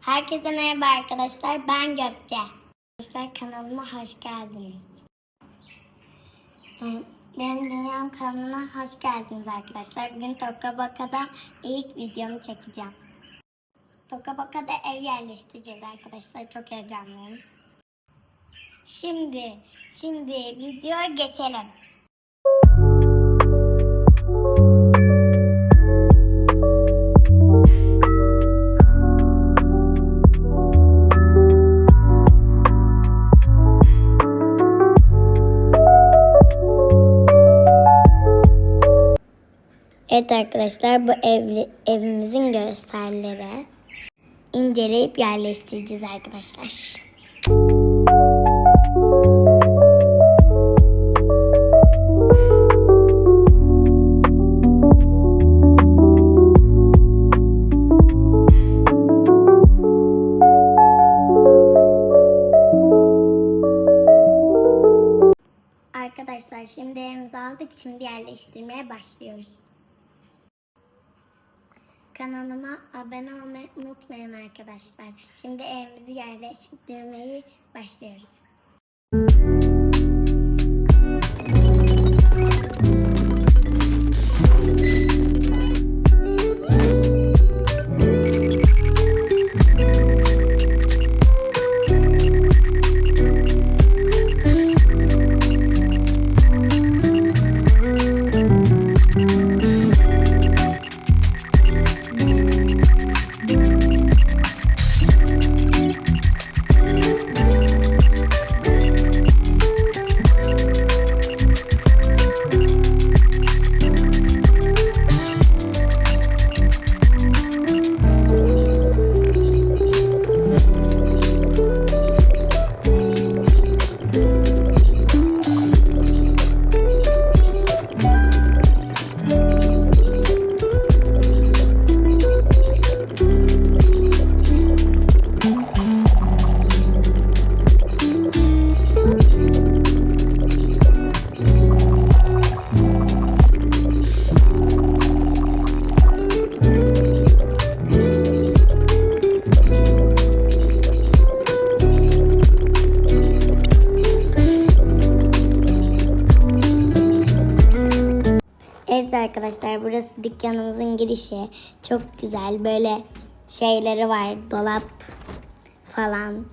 Herkese merhaba arkadaşlar. Ben Gökçe. Arkadaşlar kanalıma hoş geldiniz. Benim Dünyam kanalına hoş geldiniz arkadaşlar. Bugün Tokabaka'da ilk videomu çekeceğim. Tokabaka'da ev yerleştireceğiz arkadaşlar. Çok heyecanlıyım. Şimdi, şimdi videoya geçelim. Evet arkadaşlar bu evli, evimizin gösterleri inceleyip yerleştireceğiz arkadaşlar. Arkadaşlar şimdi evimizi aldık. Şimdi yerleştirmeye başlıyoruz. Kanalıma abone olmayı unutmayın arkadaşlar. Şimdi evimizi yerleştirmeyi başlıyoruz. Arkadaşlar burası dükkanımızın girişi. Çok güzel böyle şeyleri var. Dolap falan.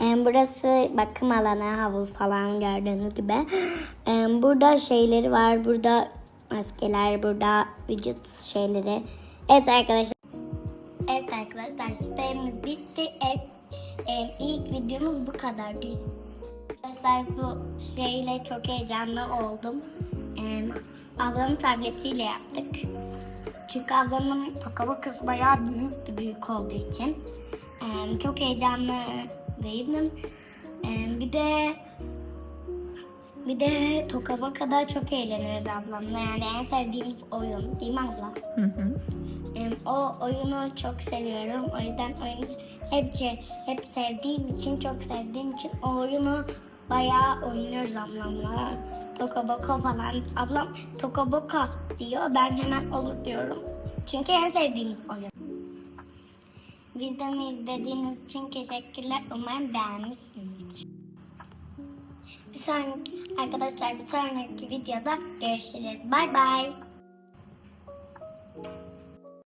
Em, burası bakım alanı, havuz falan gördüğünüz gibi. Em, burada şeyleri var. Burada maskeler, burada vücut şeyleri. Evet arkadaşlar. Evet arkadaşlar spreyimiz bitti. Ev, em, ilk videomuz bu kadardı. Arkadaşlar bu şeyle çok heyecanlı oldum. Em, ablamın tabletiyle yaptık. Çünkü ablamın tokalı kız bayağı büyüktü büyük olduğu için. Em, çok heyecanlıydım. Em, bir de bir de Tokabaka'da çok eğleniyoruz ablamla. Yani en sevdiğimiz oyun. Değil mi abla? Hı hı. Em, o oyunu çok seviyorum. O yüzden oyunu hep, hep sevdiğim için, çok sevdiğim için o oyunu bayağı oynuyoruz ablamla. Tokaboka falan. Ablam Tokaboka diyor. Ben hemen olur diyorum. Çünkü en sevdiğimiz oyun. Bizden izlediğiniz için teşekkürler. Umarım beğenmişsinizdir. Bir sonraki, arkadaşlar bir sonraki videoda görüşürüz. Bay bay.